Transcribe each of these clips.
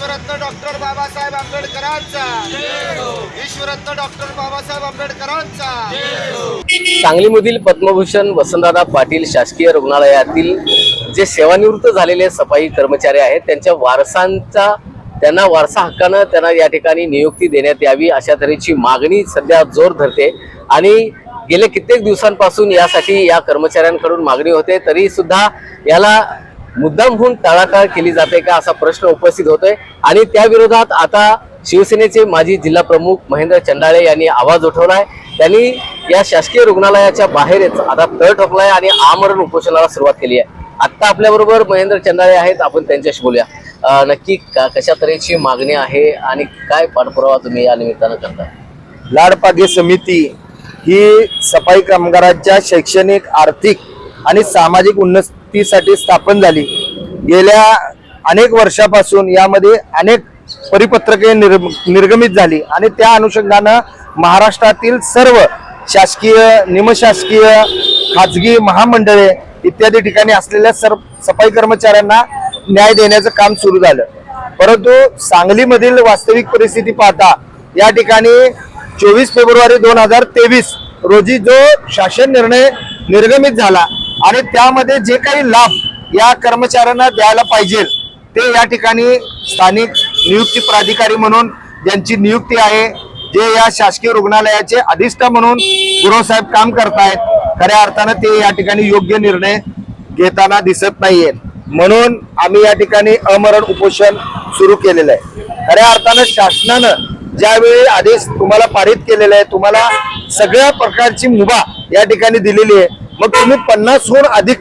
विश्वरत्न doctor Babasaheb आंबेडकरांचा. विश्वरत्न doctor Babasaheb आंबेडकरांचा. सांगलीमधील पद्मभूषण वसंतदादा पाटील शासकीय रुग्णालयातील जे सेवानिवृत्त झालेले सफाई कर्मचारी आहेत त्यांच्या वारसांचा त्यांना वारसा हक्कानं त्यांना या ठिकाणी नियुक्ती देण्यात यावी अशा तऱ्हेची मागणी सध्या जोर धरते. आणि गेल्या कित्येक दिवसांपासून यासाठी या कर्मचाऱ्यांकडून मागणी होते तरी सुद्धा याला मुद्दाम होऊन टाळाटाळ केली जाते का असा प्रश्न उपस्थित होतोय. आणि त्या विरोधात आता शिवसेनेचे माजी जिल्हा प्रमुख महेंद्र चंडाळे यांनी आवाज उठवलाय. त्यांनी या शासकीय रुग्णालयाच्या बाहेरच आता तळ ठोकलाय आणि आमरण उपोषणाला सुरुवात केली आहे. आत्ता आपल्या बरोबर महेंद्र चंडाळे आहेत. आपण त्यांच्याशी बोलूया. नक्की का- कशा तऱ्हेची मागणी आहे आणि काय पाठपुरावा तुम्ही या निमित्तानं करता? लाडपागे समिती ही सफाई कामगारांच्या शैक्षणिक आर्थिक आणि सामाजिक उन्नतीसाठी स्थापन झाली. गेल्या अनेक वर्षापासून यामध्ये अनेक परिपत्रके निर् निर्गमित झाली आणि त्या अनुषंगानं महाराष्ट्रातील सर्व शासकीय निमशासकीय खाजगी महामंडळे इत्यादी ठिकाणी असलेल्या सर्व सफाई कर्मचाऱ्यांना न्याय देण्याचं काम सुरू झालं. परंतु सांगलीमधील वास्तविक परिस्थिती पाहता या ठिकाणी चोवीस फेब्रुवारी दोन हजार तेवीस रोजी जो शासन निर्णय निर्गमित झाला आणि त्यामध्ये जे काही लाभ या कर्मचाऱ्यांना द्यायला पाहिजे ते या ठिकाणी स्थानिक नियुक्ती प्राधिकारी म्हणून ज्यांची नियुक्ती आहे जे या शासकीय रुग्णालयाचे अधिष्ठा म्हणून गुरुसाहेब काम करतायत खऱ्या अर्थानं ते या ठिकाणी योग्य निर्णय घेताना दिसत नाहीये. म्हणून आम्ही या ठिकाणी अमरण उपोषण सुरू केलेलं आहे. खऱ्या अर्थानं शासनानं ज्यावेळी आदेश तुम्हाला पारित केलेला आहे तुम्हाला सगळ्या प्रकारची मुभा या ठिकाणी दिलेली आहे. मग तुम्ही पन्नासहून अधिक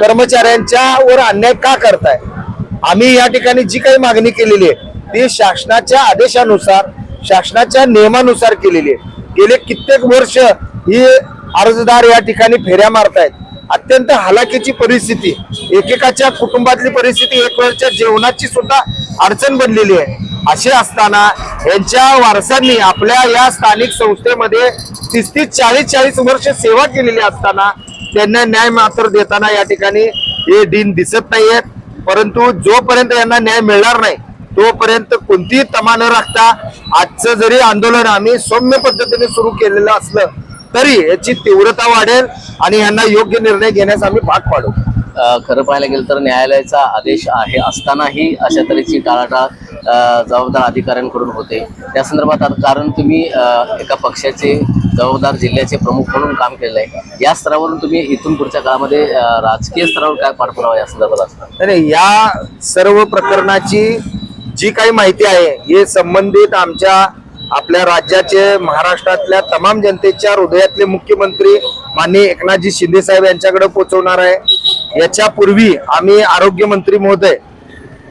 कर्मचाऱ्यांच्या वर अन्याय का करताय? आम्ही या ठिकाणी जी काही मागणी केलेली आहे ती शासनाच्या आदेशानुसार शासनाच्या नियमानुसार केलेली आहे. गेले कित्येक वर्ष ही अर्जदार या ठिकाणी फेऱ्या मारतायत. अत्यंत हलाखीची परिस्थिती. एकेकाच्या कुटुंबातली परिस्थिती एक वेळच्या जेवणाची सुद्धा अडचण बनलेली आहे. असे असताना यांच्या वारसांनी आपल्या या स्थानिक संस्थेमध्ये तीस तीस चाळीस चाळीस वर्ष सेवा केलेली असताना त्यांना न्याय मात्र देताना या ठिकाणी हे दिन दिसत नाहीयेत. परंतु जोपर्यंत यांना न्याय मिळणार नाही तोपर्यंत कोणतीही तमा न राखता आजचं जरी आंदोलन आम्ही सौम्य पद्धतीने सुरू केलेलं असलं तरी याची तीव्रता वाढेल आणि यांना योग्य निर्णय घेण्यास आम्ही भाग पाडू. खरं पाहायला गेलं तर न्यायालयाचा आदेश आहे असतानाही अशा तऱ्हेची टाळाटाळ जबाबदार अधिकाऱ्यांकडून होते. त्या संदर्भात आता कारण तुम्ही एका पक्षाचे जबाबदार जिल्ह्याचे प्रमुख म्हणून काम केलेलं आहे. या स्तरावरून तुम्ही इथून पुढच्या काळामध्ये राजकीय स्तरावर काय पाठपुरावा या संदर्भात असणार? नाही या सर्व प्रकरणाची जी काही माहिती आहे हे संबंधित आमच्या आपल्या राज्याचे महाराष्ट्रातल्या तमाम जनतेच्या हृदयातले मुख्यमंत्री माननीय एकनाथजी शिंदे साहेब यांच्याकडे पोहोचवणार आहे. याच्यापूर्वी आम्ही आरोग्य मंत्री महोदय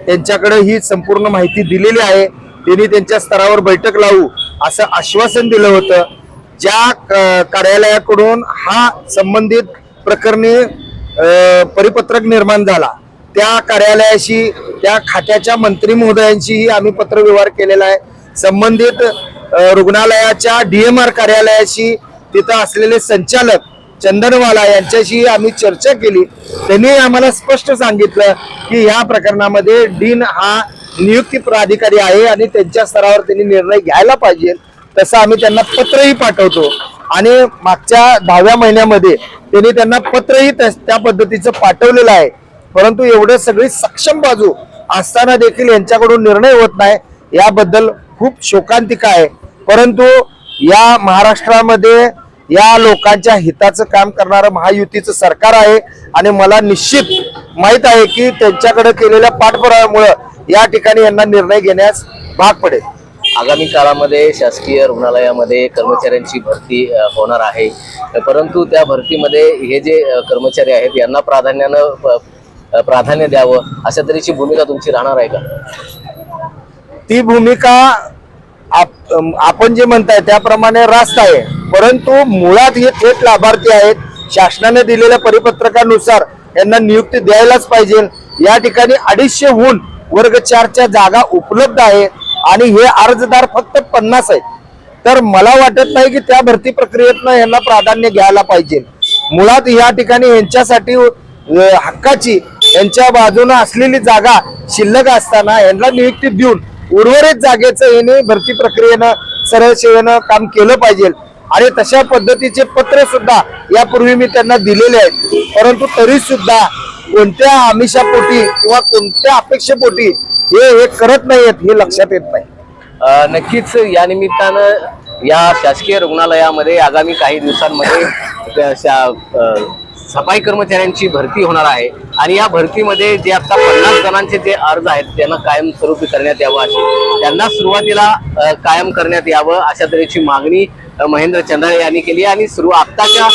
त्यांच्याकडे ही संपूर्ण माहिती दिलेली आहे. त्यांनी त्यांच्या स्तरावर बैठक लावू असं आश्वासन दिलं होतं. ज्या कार्यालयाकडून हा संबंधित प्रकरणी परिपत्रक निर्माण झाला त्या कार्यालयाशी त्या खात्याच्या मंत्री महोदयांशीही आम्ही पत्रव्यवहार केलेला आहे. संबंधित रुग्णालयाच्या डीएमआर कार्यालयाशी तिथं असलेले संचालक चंदनवाला यांच्याशी आम्ही चर्चा केली. त्यांनी आम्हाला स्पष्ट सांगितलं की या प्रकरणामध्ये डीन हा नियुक्ती प्राधिकारी आहे आणि त्यांच्या स्तरावर त्यांनी निर्णय घ्यायला पाहिजे. तसं आम्ही त्यांना पत्रही पाठवतो. आणि मागच्या दहाव्या महिन्यामध्ये त्यांनी त्यांना पत्रही तस- त्या पद्धतीचं पाठवलेलं आहे. परंतु एवढं सगळी सक्षम बाजू असताना देखील यांच्याकडून निर्णय होत नाही याबद्दल खूप शोकांतिका आहे. परंतु या महाराष्ट्रामध्ये या लोकांच्या हिताचं काम करणारं महायुतीचं सरकार आहे आणि मला निश्चित माहीत आहे की त्यांच्याकडे केलेल्या पाठपुराव्यामुळं या ठिकाणी यांना निर्णय घेण्यास भाग पडेल. आगामी काळामध्ये शासकीय रुग्णालयामध्ये कर्मचाऱ्यांची भरती होणार आहे. परंतु त्या भरतीमध्ये हे जे कर्मचारी आहेत यांना प्राधान्यानं प्राधान्य द्यावं अशा तऱ्हेची भूमिका तुमची राहणार आहे का? ती भूमिका आप- आपण जे म्हणताय त्याप्रमाणे रास्त आहे. परंतु मुळात हे थेट लाभार्थी आहेत. शासनाने दिलेल्या परिपत्रकानुसार यांना नियुक्ती द्यायलाच पाहिजे. या ठिकाणी अडीचशेहून वर्ग चारच्या जागा उपलब्ध आहेत. आणि हे अर्जदार फक्त पन्नास आहेत. तर मला वाटत नाही की त्या भरती प्रक्रियेतनं यांना प्राधान्य घ्यायला पाहिजे. मुळात या ठिकाणी यांच्यासाठी हक्काची यांच्या बाजूनं असलेली जागा शिल्लक असताना यांना नियुक्ती देऊन उर्वरित जागेचं याने भरती प्रक्रियेनं सरळ सेवेनं काम केलं पाहिजे. आणि तशा पद्धतीचे पत्र सुद्धा यापूर्वी मी त्यांना दिलेले आहेत. परंतु तरी सुद्धा कोणत्या आमिषापोटी किंवा कोणत्या अपेक्षेपोटी हे हे करत नाहीयेत हे लक्षात येत नाही. नक्कीच या निमित्तानं या शासकीय रुग्णालयामध्ये आगामी काही दिवसांमध्ये शा- सफाई कर्मचाऱ्यांची भरती होणार आहे. आणि या भरतीमध्ये जे आता पन्नास जणांचे जे अर्ज आहेत त्यांना कायमस्वरूपी करण्यात यावं अशी त्यांना सुरुवातीला कायम करण्यात यावं अशा तऱ्हेची मागणी महेंद्र चंद्र यांनी केली आणि सुरू आत्ताच्या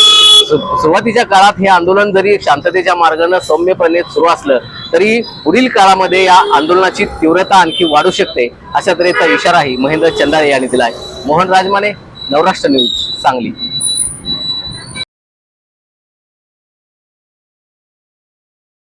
सुरुवातीच्या काळात हे आंदोलन जरी शांततेच्या मार्गाने सौम्यपणे सुरू असलं तरी पुढील काळामध्ये या आंदोलनाची तीव्रता आणखी वाढू शकते अशा तऱ्हेचा इशाराही महेंद्र चंदाळे यांनी दिला आहे मोहन राजमाने नवराष्ट्र न्यूज सांगली.